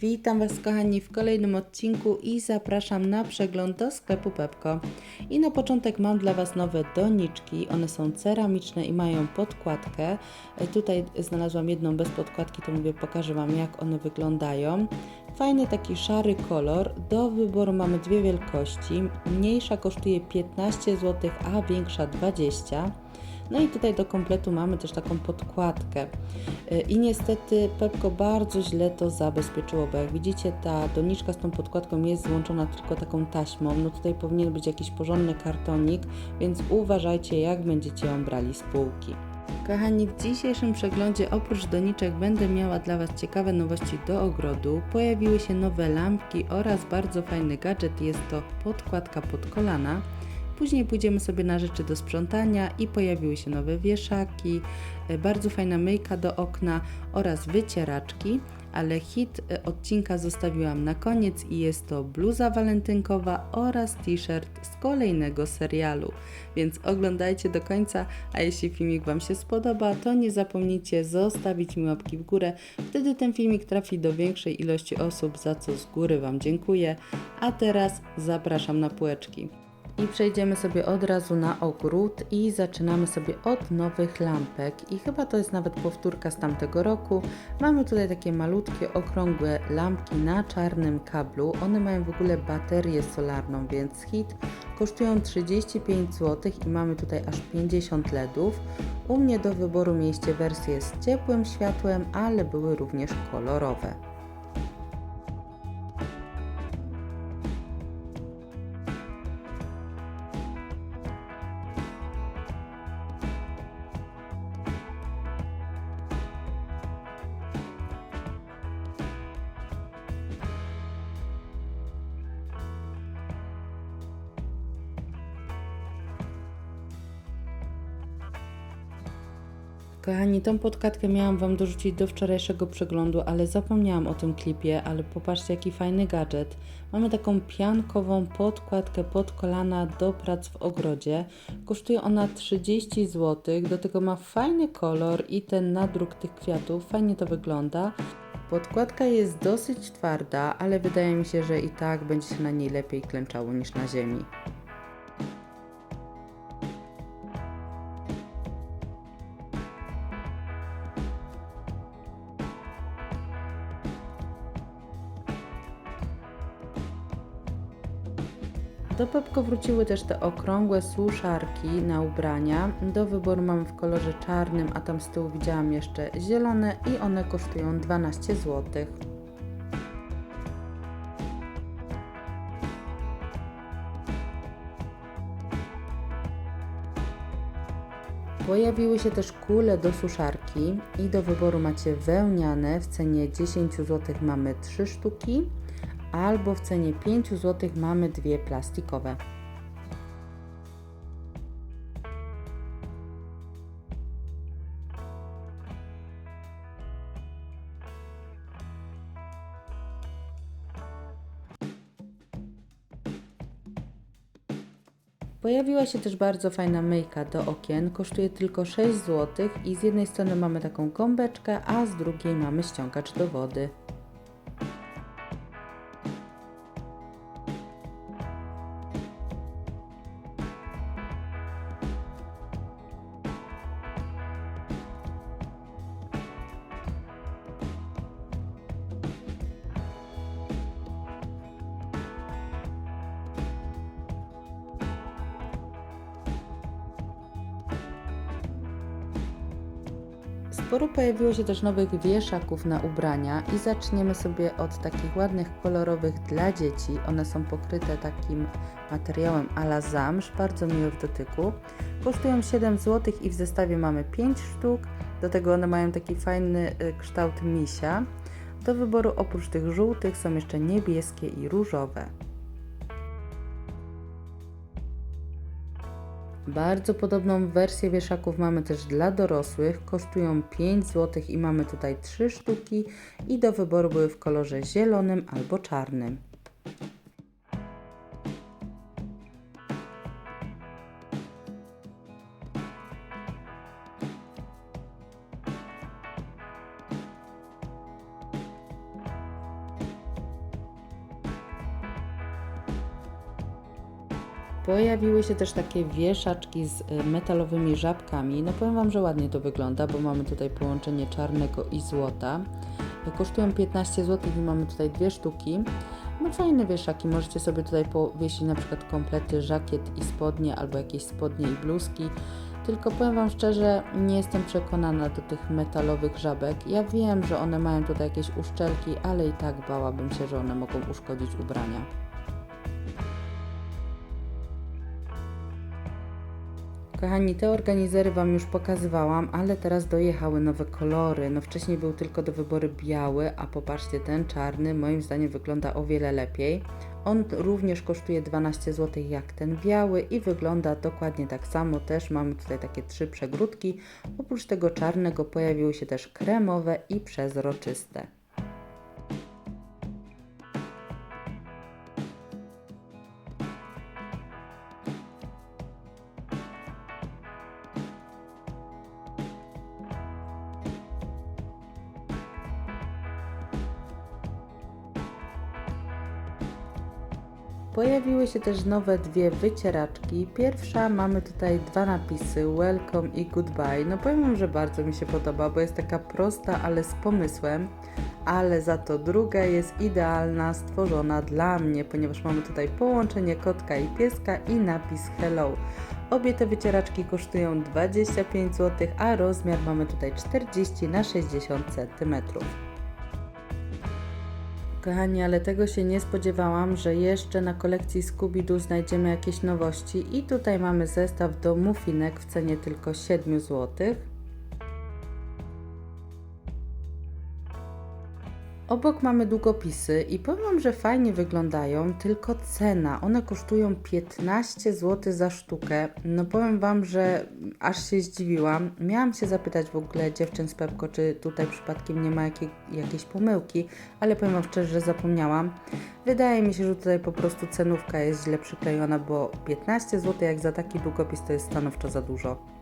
Witam Was kochani w kolejnym odcinku i zapraszam na przegląd do sklepu Pepko. I na początek mam dla Was nowe doniczki. One są ceramiczne i mają podkładkę. E, Tutaj znalazłam jedną bez podkładki, to mówię pokażę Wam jak one wyglądają. Fajny taki szary kolor. Do wyboru mamy dwie wielkości. Mniejsza kosztuje 15 zł, a większa 20 no i tutaj do kompletu mamy też taką podkładkę. Y, I niestety Pepko bardzo źle to zabezpieczyło, bo jak widzicie ta doniczka z tą podkładką jest złączona tylko taką taśmą. No tutaj powinien być jakiś porządny kartonik, więc uważajcie jak będziecie ją brali z półki. Kochani, w dzisiejszym przeglądzie oprócz doniczek będę miała dla Was ciekawe nowości do ogrodu. Pojawiły się nowe lampki oraz bardzo fajny gadżet, jest to podkładka pod kolana. Później pójdziemy sobie na rzeczy do sprzątania i pojawiły się nowe wieszaki, e, bardzo fajna myjka do okna oraz wycieraczki, ale hit e, odcinka zostawiłam na koniec i jest to bluza walentynkowa oraz t-shirt z kolejnego serialu. Więc oglądajcie do końca, a jeśli filmik Wam się spodoba, to nie zapomnijcie zostawić mi łapki w górę. Wtedy ten filmik trafi do większej ilości osób, za co z góry Wam dziękuję. A teraz zapraszam na półeczki. I przejdziemy sobie od razu na ogród i zaczynamy sobie od nowych lampek. I chyba to jest nawet powtórka z tamtego roku. Mamy tutaj takie malutkie, okrągłe lampki na czarnym kablu. One mają w ogóle baterię solarną, więc hit kosztują 35 zł i mamy tutaj aż 50 LEDów. U mnie do wyboru mieliście wersję z ciepłym światłem, ale były również kolorowe. Kochani, tą podkładkę miałam Wam dorzucić do wczorajszego przeglądu, ale zapomniałam o tym klipie, ale popatrzcie jaki fajny gadżet. Mamy taką piankową podkładkę pod kolana do prac w ogrodzie. Kosztuje ona 30 zł, do tego ma fajny kolor i ten nadruk tych kwiatów, fajnie to wygląda. Podkładka jest dosyć twarda, ale wydaje mi się, że i tak będzie się na niej lepiej klęczało niż na ziemi. Do Pepko wróciły też te okrągłe suszarki na ubrania. Do wyboru mamy w kolorze czarnym, a tam z tyłu widziałam jeszcze zielone i one kosztują 12 zł. Pojawiły się też kule do suszarki i do wyboru macie wełniane. W cenie 10 zł mamy 3 sztuki, albo w cenie 5 zł mamy dwie plastikowe. Pojawiła się też bardzo fajna myjka do okien, kosztuje tylko 6 zł i z jednej strony mamy taką gąbeczkę, a z drugiej mamy ściągacz do wody. Sporo pojawiło się też nowych wieszaków na ubrania i zaczniemy sobie od takich ładnych, kolorowych dla dzieci. One są pokryte takim materiałem ala zamsz, bardzo miły w dotyku. Kosztują 7 zł i w zestawie mamy 5 sztuk. Do tego one mają taki fajny y, kształt misia. Do wyboru oprócz tych żółtych są jeszcze niebieskie i różowe. Bardzo podobną wersję wieszaków mamy też dla dorosłych. Kosztują 5 zł i mamy tutaj 3 sztuki i do wyboru były w kolorze zielonym albo czarnym. Pojawiły się też takie wieszaczki z y, metalowymi żabkami. No powiem Wam, że ładnie to wygląda, bo mamy tutaj połączenie czarnego i złota. Kosztują 15 zł i mamy tutaj dwie sztuki. No fajne wieszaki, możecie sobie tutaj powiesić na przykład komplety, żakiet i spodnie, albo jakieś spodnie i bluzki. Tylko powiem Wam szczerze, nie jestem przekonana do tych metalowych żabek. Ja wiem, że one mają tutaj jakieś uszczelki, ale i tak bałabym się, że one mogą uszkodzić ubrania. Kochani, te organizery Wam już pokazywałam, ale teraz dojechały nowe kolory. No wcześniej był tylko do wyboru biały, a popatrzcie, ten czarny moim zdaniem wygląda o wiele lepiej. On również kosztuje 12 zł jak ten biały i wygląda dokładnie tak samo. Też mamy tutaj takie trzy przegródki. Oprócz tego czarnego pojawiły się też kremowe i przezroczyste. Pojawiły się też nowe dwie wycieraczki. Pierwsza mamy tutaj dwa napisy Welcome i Goodbye. No powiem wam, że bardzo mi się podoba, bo jest taka prosta, ale z pomysłem. Ale za to druga jest idealna, stworzona dla mnie, ponieważ mamy tutaj połączenie kotka i pieska i napis Hello. Obie te wycieraczki kosztują 25 zł, a rozmiar mamy tutaj 40 na 60 cm. Kochani, ale tego się nie spodziewałam, że jeszcze na kolekcji Scooby-Doo znajdziemy jakieś nowości i tutaj mamy zestaw do muffinek w cenie tylko 7 zł. Obok mamy długopisy i powiem Wam, że fajnie wyglądają, tylko cena. One kosztują 15 zł za sztukę. No powiem Wam, że aż się zdziwiłam. Miałam się zapytać w ogóle dziewczyn z Pepko, czy tutaj przypadkiem nie ma jakiej, jakiejś pomyłki, ale powiem Wam szczerze, że zapomniałam. Wydaje mi się, że tutaj po prostu cenówka jest źle przyklejona, bo 15 zł jak za taki długopis to jest stanowczo za dużo.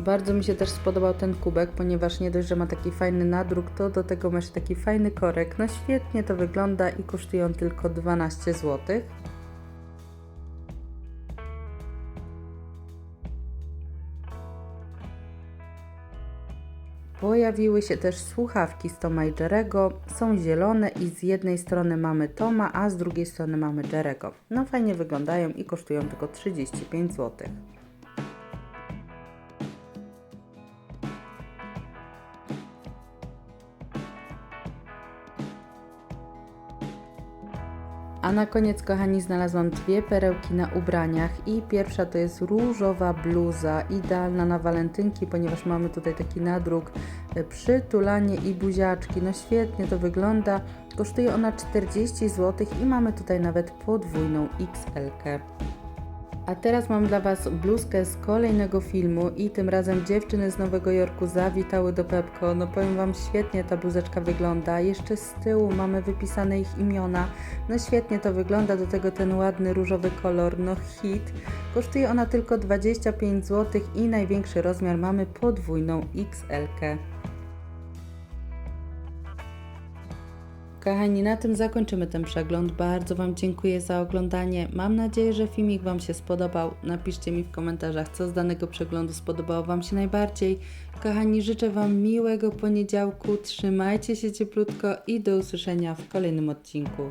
Bardzo mi się też spodobał ten kubek, ponieważ nie dość, że ma taki fajny nadruk, to do tego ma taki fajny korek. No świetnie to wygląda i kosztuje on tylko 12 zł. Pojawiły się też słuchawki z Toma i Jerego. Są zielone i z jednej strony mamy Toma, a z drugiej strony mamy Jerego. No fajnie wyglądają i kosztują tylko 35 zł. A na koniec, kochani, znalazłam dwie perełki na ubraniach i pierwsza to jest różowa bluza, idealna na walentynki, ponieważ mamy tutaj taki nadruk, e, przytulanie i buziaczki. No świetnie to wygląda. Kosztuje ona 40 zł i mamy tutaj nawet podwójną XL. -kę. A teraz mam dla Was bluzkę z kolejnego filmu i tym razem dziewczyny z Nowego Jorku zawitały do Pepko. No powiem Wam, świetnie ta bluzeczka wygląda. Jeszcze z tyłu mamy wypisane ich imiona. No świetnie to wygląda, do tego ten ładny różowy kolor, no hit. Kosztuje ona tylko 25 zł i największy rozmiar mamy podwójną XL. -kę. Kochani, na tym zakończymy ten przegląd. Bardzo Wam dziękuję za oglądanie. Mam nadzieję, że filmik Wam się spodobał. Napiszcie mi w komentarzach, co z danego przeglądu spodobało Wam się najbardziej. Kochani, życzę Wam miłego poniedziałku. Trzymajcie się cieplutko i do usłyszenia w kolejnym odcinku.